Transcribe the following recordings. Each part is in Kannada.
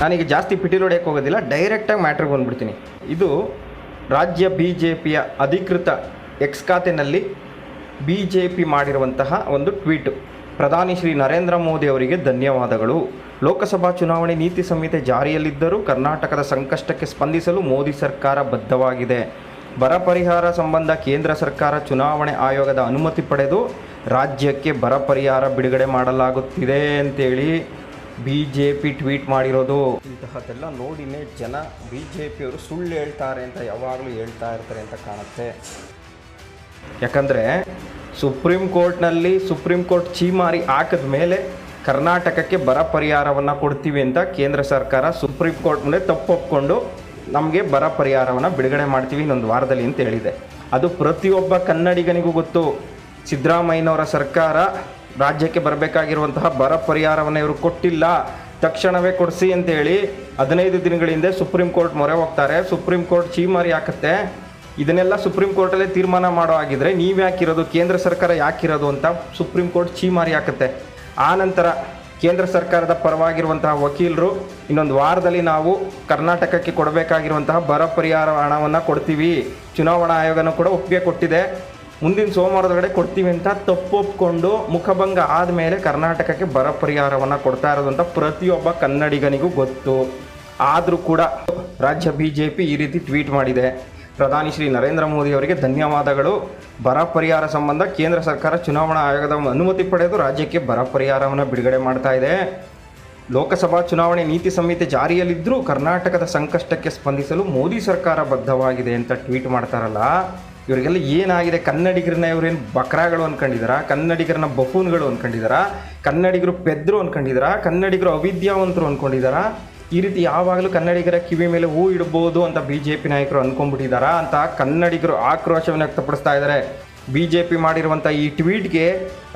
ನಾನೀಗ ಜಾಸ್ತಿ ಪಿಟೀಲ್ ಹೊಡೆಯಕ್ಕೆ ಹೋಗೋದಿಲ್ಲ ಡೈರೆಕ್ಟಾಗಿ ಮ್ಯಾಟ್ರಿಗೆ ಬಂದುಬಿಡ್ತೀನಿ. ಇದು ರಾಜ್ಯ ಬಿ ಜೆ ಪಿಯ ಅಧಿಕೃತ ಎಕ್ಸ್ ಖಾತೆನಲ್ಲಿ ಬಿ ಜೆ ಪಿ ಮಾಡಿರುವಂತಹ ಒಂದು ಟ್ವೀಟ್. ಪ್ರಧಾನಿ ಶ್ರೀ ನರೇಂದ್ರ ಮೋದಿ ಅವರಿಗೆ ಧನ್ಯವಾದಗಳು. ಲೋಕಸಭಾ ಚುನಾವಣೆ ನೀತಿ ಸಂಹಿತೆ ಜಾರಿಯಲ್ಲಿದ್ದರೂ ಕರ್ನಾಟಕದ ಸಂಕಷ್ಟಕ್ಕೆ ಸ್ಪಂದಿಸಲು ಮೋದಿ ಸರ್ಕಾರ ಬದ್ಧವಾಗಿದೆ. ಬರ ಪರಿಹಾರ ಸಂಬಂಧ ಕೇಂದ್ರ ಸರ್ಕಾರ ಚುನಾವಣೆ ಆಯೋಗದ ಅನುಮತಿ ಪಡೆದು ರಾಜ್ಯಕ್ಕೆ ಬರ ಪರಿಹಾರ ಬಿಡುಗಡೆ ಮಾಡಲಾಗುತ್ತಿದೆ ಅಂತೇಳಿ ಬಿ ಜೆ ಪಿ ಟ್ವೀಟ್ ಮಾಡಿರೋದು. ಇಂತಹದ್ದೆಲ್ಲ ನೋಡಿನೇ ಜನ ಬಿ ಜೆ ಪಿಯವರು ಸುಳ್ಳು ಹೇಳ್ತಾರೆ ಅಂತ ಯಾವಾಗಲೂ ಹೇಳ್ತಾ ಇರ್ತಾರೆ ಅಂತ ಕಾಣುತ್ತೆ. ಯಾಕಂದರೆ ಸುಪ್ರೀಂ ಕೋರ್ಟ್ನಲ್ಲಿ ಸುಪ್ರೀಂ ಕೋರ್ಟ್ ಚೀಮಾರಿ ಹಾಕಿದ ಮೇಲೆ ಕರ್ನಾಟಕಕ್ಕೆ ಬರ ಪರಿಹಾರವನ್ನು ಕೊಡ್ತೀವಿ ಅಂತ ಕೇಂದ್ರ ಸರ್ಕಾರ ಸುಪ್ರೀಂ ಕೋರ್ಟ್ ಮುಂದೆ ತಪ್ಪೊಪ್ಪಿಕೊಂಡು ನಮಗೆ ಬರ ಪರಿಹಾರವನ್ನು ಬಿಡುಗಡೆ ಮಾಡ್ತೀವಿ ಇನ್ನೊಂದು ವಾರದಲ್ಲಿ ಅಂತ ಹೇಳಿದೆ. ಅದು ಪ್ರತಿಯೊಬ್ಬ ಕನ್ನಡಿಗನಿಗೂ ಗೊತ್ತು. ಸಿದ್ದರಾಮಯ್ಯನವರ ಸರ್ಕಾರ ರಾಜ್ಯಕ್ಕೆ ಬರಬೇಕಾಗಿರುವಂತಹ ಬರ ಪರಿಹಾರವನ್ನು ಇವರು ಕೊಟ್ಟಿಲ್ಲ. ತಕ್ಷಣವೇ ಕೊಡಿಸಿ ಅಂತೇಳಿ ಹದಿನೈದು ದಿನಗಳ ಹಿಂದೆ ಸುಪ್ರೀಂ ಕೋರ್ಟ್ ಮೊರೆ ಹೋಗ್ತಾರೆ. ಸುಪ್ರೀಂ ಕೋರ್ಟ್ ಚೀಮಾರಿ ಹಾಕುತ್ತೆ. ಇದನ್ನೆಲ್ಲ ಸುಪ್ರೀಂ ಕೋರ್ಟಲ್ಲೇ ತೀರ್ಮಾನ ಮಾಡೋ ಆಗಿದ್ರೆ ನೀವು ಯಾಕಿರೋದು, ಕೇಂದ್ರ ಸರ್ಕಾರ ಯಾಕಿರೋದು ಅಂತ ಸುಪ್ರೀಂ ಕೋರ್ಟ್ ಚೀಮಾರಿ ಹಾಕುತ್ತೆ. ಆ ನಂತರ ಕೇಂದ್ರ ಸರ್ಕಾರದ ಪರವಾಗಿರುವಂತಹ ವಕೀಲರು ಇನ್ನೊಂದು ವಾರದಲ್ಲಿ ನಾವು ಕರ್ನಾಟಕಕ್ಕೆ ಕೊಡಬೇಕಾಗಿರುವಂತಹ ಬರ ಪರಿಹಾರ ಹಣವನ್ನು ಕೊಡ್ತೀವಿ. ಚುನಾವಣಾ ಆಯೋಗನೂ ಕೂಡ ಒಪ್ಪಿಗೆ ಕೊಟ್ಟಿದೆ. ಮುಂದಿನ ಸೋಮವಾರದೊಳಗಡೆ ಕೊಡ್ತೀವಿ ಅಂತ ತಪ್ಪೊಪ್ಕೊಂಡು ಮುಖಭಂಗ ಆದಮೇಲೆ ಕರ್ನಾಟಕಕ್ಕೆ ಬರ ಪರಿಹಾರವನ್ನು ಕೊಡ್ತಾ ಇರೋದು ಅಂತ ಪ್ರತಿಯೊಬ್ಬ ಕನ್ನಡಿಗನಿಗೂ ಗೊತ್ತು. ಆದರೂ ಕೂಡ ರಾಜ್ಯ ಬಿ ಜೆ ಪಿ ಈ ರೀತಿ ಟ್ವೀಟ್ ಮಾಡಿದೆ. ಪ್ರಧಾನಿ ಶ್ರೀ ನರೇಂದ್ರ ಮೋದಿ ಅವರಿಗೆ ಧನ್ಯವಾದಗಳು. ಬರ ಪರಿಹಾರ ಸಂಬಂಧ ಕೇಂದ್ರ ಸರ್ಕಾರ ಚುನಾವಣಾ ಆಯೋಗದ ಅನುಮತಿ ಪಡೆದು ರಾಜ್ಯಕ್ಕೆ ಬರ ಪರಿಹಾರವನ್ನು ಬಿಡುಗಡೆ ಮಾಡ್ತಾ ಇದೆ. ಲೋಕಸಭಾ ಚುನಾವಣೆ ನೀತಿ ಸಂಹಿತೆ ಜಾರಿಯಲ್ಲಿದ್ದರೂ ಕರ್ನಾಟಕದ ಸಂಕಷ್ಟಕ್ಕೆ ಸ್ಪಂದಿಸಲು ಮೋದಿ ಸರ್ಕಾರ ಬದ್ಧವಾಗಿದೆ ಅಂತ ಟ್ವೀಟ್ ಮಾಡ್ತಾರಲ್ಲ. ಇವರಿಗೆಲ್ಲ ಏನಾಗಿದೆ? ಕನ್ನಡಿಗರನ್ನ ಇವರೇನು ಬಕ್ರಾಗಳು ಅಂದ್ಕೊಂಡಿದಾರ ಕನ್ನಡಿಗರನ್ನ ಬಫೂನ್ಗಳು ಅಂದ್ಕೊಂಡಿದಾರ ಕನ್ನಡಿಗರು ಪೆದ್ರು ಅಂದ್ಕೊಂಡಿದಾರ ಕನ್ನಡಿಗರು ಅವಿದ್ಯಾವಂತರು ಅಂದ್ಕೊಂಡಿದಾರ ಈ ರೀತಿ ಯಾವಾಗಲೂ ಕನ್ನಡಿಗರ ಕಿವಿ ಮೇಲೆ ಹೂ ಇಡ್ಬೋದು ಅಂತ ಬಿ ಜೆ ಪಿ ನಾಯಕರು ಅಂದ್ಕೊಂಡ್ಬಿಟ್ಟಿದ್ದಾರಾ ಅಂತ ಕನ್ನಡಿಗರು ಆಕ್ರೋಶವನ್ನು ವ್ಯಕ್ತಪಡಿಸ್ತಾ ಇದ್ದಾರೆ ಬಿ ಜೆ ಪಿ ಮಾಡಿರುವಂಥ ಈ ಟ್ವೀಟ್ಗೆ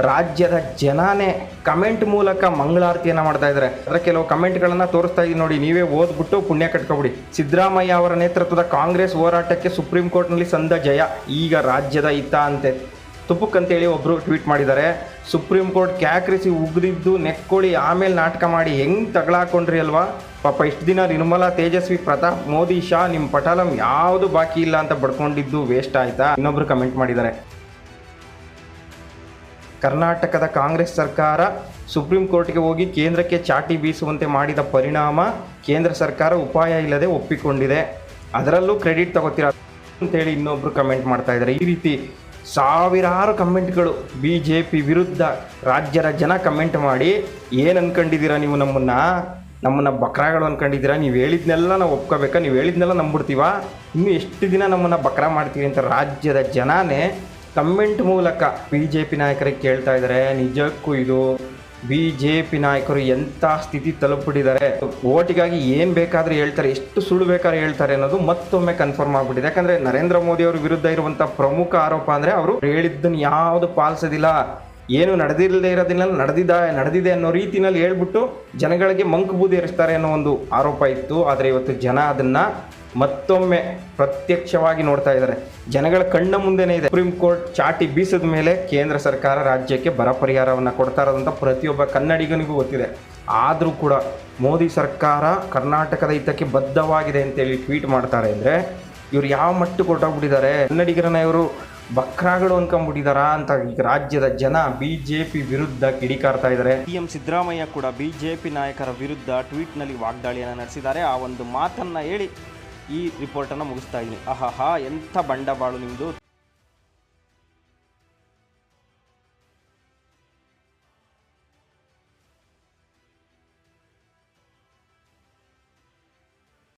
ರಾಜ್ಯದ ಜನನೇ ಕಮೆಂಟ್ ಮೂಲಕ ಮಂಗಳಾರತಿಯನ್ನು ಮಾಡ್ತಾ ಇದ್ದಾರೆ. ಅದರ ಕೆಲವು ಕಮೆಂಟ್ಗಳನ್ನು ತೋರಿಸ್ತಾ ಇದ್ದೀನಿ ನೋಡಿ, ನೀವೇ ಓದ್ಬಿಟ್ಟು ಪುಣ್ಯ ಕಟ್ಕೊಬಿಡಿ. ಸಿದ್ದರಾಮಯ್ಯ ಅವರ ನೇತೃತ್ವದ ಕಾಂಗ್ರೆಸ್ ಹೋರಾಟಕ್ಕೆ ಸುಪ್ರೀಂ ಕೋರ್ಟ್ನಲ್ಲಿ ಸಂದ ಜಯ, ಈಗ ರಾಜ್ಯದ ಹಿತ ಅಂತೆ. ತುಪ್ಪಕ್ಕಂತೇಳಿ ಒಬ್ಬರು ಟ್ವೀಟ್ ಮಾಡಿದ್ದಾರೆ, ಸುಪ್ರೀಂ ಕೋರ್ಟ್ ಕ್ಯಾಕ್ರಿಸಿ ಉಗ್ದಿದ್ದು ನೆಕ್ಕೊಳ್ಳಿ ಆಮೇಲೆ ನಾಟಕ ಮಾಡಿ ಹೆಂಗೆ ತಗಳಾಕೊಂಡ್ರಿ ಅಲ್ವಾ? ಪಾಪ ಇಷ್ಟು ದಿನ ನಿರ್ಮಲಾ ತೇಜಸ್ವಿ ಪ್ರತಾಪ್ ಮೋದಿ, ಶಾ ನಿಮ್ಮ ಪಟಾಲಂ ಯಾವುದು ಬಾಕಿ ಇಲ್ಲ ಅಂತ ಬಡ್ಕೊಂಡಿದ್ದು ವೇಸ್ಟ್ ಆಯ್ತಾ? ಇನ್ನೊಬ್ರು ಕಮೆಂಟ್ ಮಾಡಿದ್ದಾರೆ. ಕರ್ನಾಟಕದ ಕಾಂಗ್ರೆಸ್ ಸರ್ಕಾರ ಸುಪ್ರೀಂ ಕೋರ್ಟ್ಗೆ ಹೋಗಿ ಕೇಂದ್ರಕ್ಕೆ ಚಾಟಿ ಬೀಸುವಂತೆ ಮಾಡಿದ ಪರಿಣಾಮ ಕೇಂದ್ರ ಸರ್ಕಾರ ಉಪಾಯ ಇಲ್ಲದೆ ಒಪ್ಪಿಕೊಂಡಿದೆ. ಅದರಲ್ಲೂ ಕ್ರೆಡಿಟ್ ತಗೋತೀರ ಅಂತೇಳಿ ಇನ್ನೊಬ್ರು ಕಮೆಂಟ್ ಮಾಡ್ತಾ ಇದ್ದಾರೆ. ಈ ರೀತಿ ಸಾವಿರಾರು ಕಮೆಂಟ್ಗಳು ಬಿ ಜೆ ಪಿ ವಿರುದ್ಧ ರಾಜ್ಯದ ಜನ ಕಮೆಂಟ್ ಮಾಡಿ, ಏನು ಅನ್ಕೊಂಡಿದ್ದೀರಾ ನೀವು ನಮ್ಮನ್ನು? ನಮ್ಮನ್ನು ಬಕ್ರಾಗಳು ಅನ್ಕೊಂಡಿದ್ದೀರಾ? ನೀವು ಹೇಳಿದ್ನೆಲ್ಲ ನಾವು ಒಪ್ಕೋಬೇಕಾ? ನೀವು ಹೇಳಿದ್ನೆಲ್ಲ ನಂಬಿಡ್ತೀವ? ಇನ್ನು ಎಷ್ಟು ದಿನ ನಮ್ಮನ್ನು ಬಕ್ರಾ ಮಾಡ್ತೀವಿ ಅಂತ ರಾಜ್ಯದ ಜನನೇ ಕಮೆಂಟ್ ಮೂಲಕ ಬಿ ಜೆ ಪಿ ನಾಯಕರಿಗೆ ಕೇಳ್ತಾ ಇದ್ದಾರೆ. ನಿಜಕ್ಕೂ ಇದು ಬಿ ಜೆ ಪಿ ನಾಯಕರು ಎಂಥ ಸ್ಥಿತಿ ತಲುಪಿಬಿಟ್ಟಿದ್ದಾರೆ. ಓಟಿಗಾಗಿ ಏನು ಬೇಕಾದರೂ ಹೇಳ್ತಾರೆ, ಎಷ್ಟು ಸುಳ್ಳು ಬೇಕಾದ್ರೆ ಹೇಳ್ತಾರೆ ಅನ್ನೋದು ಮತ್ತೊಮ್ಮೆ ಕನ್ಫರ್ಮ್ ಆಗ್ಬಿಟ್ಟಿದೆ. ಯಾಕಂದರೆ ನರೇಂದ್ರ ಮೋದಿ ಅವ್ರ ವಿರುದ್ಧ ಇರುವಂಥ ಪ್ರಮುಖ ಆರೋಪ ಅಂದರೆ ಅವರು ಹೇಳಿದ್ದನ್ನು ಯಾವುದು ಪಾಲಿಸೋದಿಲ್ಲ. ಏನು ನಡೆದಿಲ್ಲದೆ ಇರೋದಿಲ್ಲ, ನಡೆದಿದ, ನಡೆದಿದೆ ಅನ್ನೋ ರೀತಿಯಲ್ಲಿ ಹೇಳ್ಬಿಟ್ಟು ಜನಗಳಿಗೆ ಮಂಕು ಬೂದಿ ಇರಿಸ್ತಾರೆ ಅನ್ನೋ ಒಂದು ಆರೋಪ ಇತ್ತು. ಆದರೆ ಇವತ್ತು ಜನ ಅದನ್ನು ಮತ್ತೊಮ್ಮೆ ಪ್ರತ್ಯಕ್ಷವಾಗಿ ನೋಡ್ತಾ ಇದ್ದಾರೆ. ಜನಗಳ ಕಣ್ಣ ಮುಂದೆನೇ ಇದೆ. ಸುಪ್ರೀಂ ಕೋರ್ಟ್ ಚಾಟಿ ಬೀಸಿದ ಮೇಲೆ ಕೇಂದ್ರ ಸರ್ಕಾರ ರಾಜ್ಯಕ್ಕೆ ಬರ ಪರಿಹಾರವನ್ನು ಕೊಡ್ತಾ ಇರೋದಂತ ಪ್ರತಿಯೊಬ್ಬ ಕನ್ನಡಿಗನಿಗೂ ಗೊತ್ತಿದೆ. ಆದರೂ ಕೂಡ ಮೋದಿ ಸರ್ಕಾರ ಕರ್ನಾಟಕದ ಹಿತಕ್ಕೆ ಬದ್ಧವಾಗಿದೆ ಅಂತೇಳಿ ಟ್ವೀಟ್ ಮಾಡ್ತಾರೆ ಅಂದರೆ, ಇವ್ರು ಯಾವ ಮಟ್ಟಕ್ಕೆ ಹೊರಟೋಗ್ಬಿಟ್ಟಿದ್ದಾರೆ? ಕನ್ನಡಿಗರನ್ನ ಇವರು ಬಕ್ರಾಗಳು ಅನ್ಕೊಂಡ್ಬಿಟ್ಟಿದಾರ ಅಂತ ರಾಜ್ಯದ ಜನ ಬಿ ಜೆ ಪಿ ವಿರುದ್ಧ ಕಿಡಿಕಾರ್ತಾ ಇದ್ದಾರೆ. ಸಿ ಎಂ ಸಿದ್ದರಾಮಯ್ಯ ಕೂಡ ಬಿ ಜೆ ಪಿ ನಾಯಕರ ವಿರುದ್ಧ ಟ್ವೀಟ್ನಲ್ಲಿ ವಾಗ್ದಾಳಿಯನ್ನು ನಡೆಸಿದ್ದಾರೆ. ಆ ಒಂದು ಮಾತನ್ನು ಹೇಳಿ ಈ ರಿಪೋರ್ಟನ್ನು ಮುಗಿಸ್ತಾ ಇದ್ದೀನಿ ಆಹಾಹಾ ಎಂಥ ಬಂಡವಾಳು ನಿಮ್ಮದು